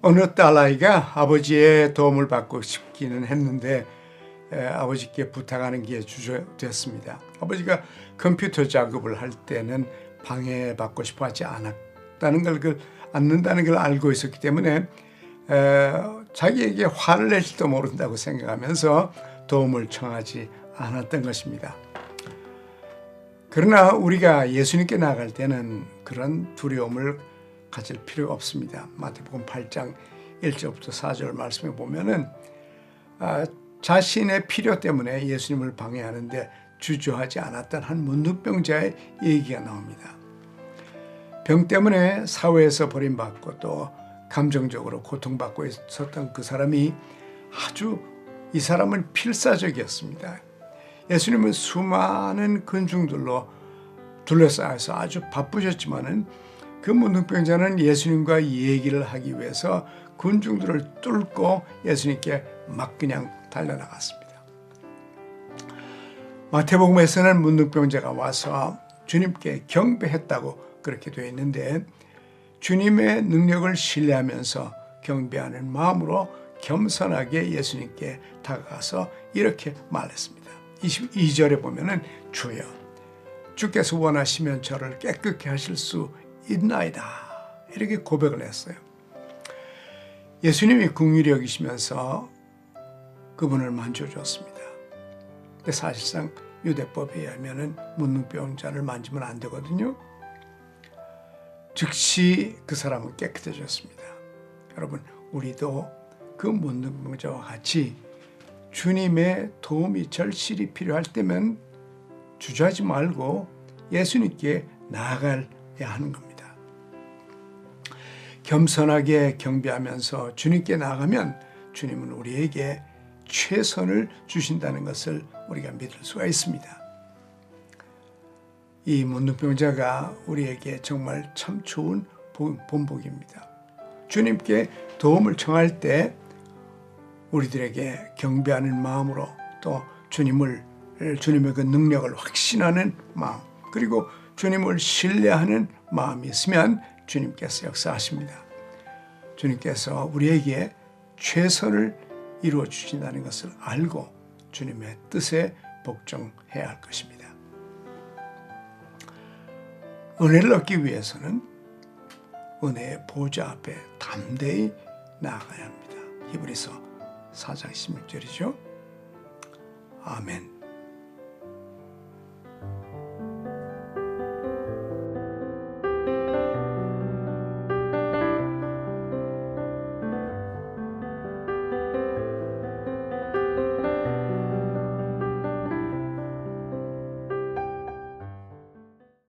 어느 딸아이가 아버지의 도움을 받고 싶기는 했는데 에, 아버지께 부탁하는 게 주저됐습니다. 아버지가 컴퓨터 작업을 할 때는 방해받고 싶어 하지 않았다는 걸, 그, 않는다는 걸 알고 있었기 때문에 에, 자기에게 화를 낼지도 모른다고 생각하면서 도움을 청하지 않았던 것입니다. 그러나 우리가 예수님께 나갈 때는 그런 두려움을 가질 필요가 없습니다. 마태복음 8장 1절부터 4절 말씀에 보면은 아, 자신의 필요 때문에 예수님을 방해하는데 주저하지 않았던 한 문둥병자의 얘기가 나옵니다. 병 때문에 사회에서 버림받고 또 감정적으로 고통받고 있었던 그 사람이 아주 이 사람은 필사적이었습니다. 예수님은 수많은 근중들로 둘러싸여서 아주 바쁘셨지만은 그 문둥병자는 예수님과 얘기를 하기 위해서 군중들을 뚫고 예수님께 막 그냥 달려나갔습니다. 마태복음에서는 문둥병자가 와서 주님께 경배했다고 그렇게 되어 있는데 주님의 능력을 신뢰하면서 경배하는 마음으로 겸손하게 예수님께 다가가서 이렇게 말했습니다. 22절에 보면은 주여 주께서 원하시면 저를 깨끗게 하실 수 있나이다. 이렇게 고백을 했어요. 예수님이 궁휼히 여기시면서 그분을 만져줬습니다. 근데 사실상 유대법에 의하면 문둥병자를 만지면 안 되거든요. 즉시 그 사람은 깨끗해졌습니다. 여러분, 우리도 그 문둥병자와 같이 주님의 도움이 절실히 필요할 때면 주저하지 말고 예수님께 나아가야 하는 겁니다. 겸손하게 경배하면서 주님께 나아가면 주님은 우리에게 최선을 주신다는 것을 우리가 믿을 수가 있습니다. 이 문둥병자가 우리에게 정말 참 좋은 본복입니다. 주님께 도움을 청할 때 우리들에게 경배하는 마음으로 또 주님을 주님의 그 능력을 확신하는 마음 그리고 주님을 신뢰하는 마음이 있으면 주님께서 역사하십니다. 주님께서 우리에게 최선을 이루어 주신다는 것을 알고 주님의 뜻에 복종해야 할 것입니다. 은혜를 얻기 위해서는 은혜의 보좌 앞에 담대히 나아가야 합니다. 히브리서 4장 16절이죠. 아멘.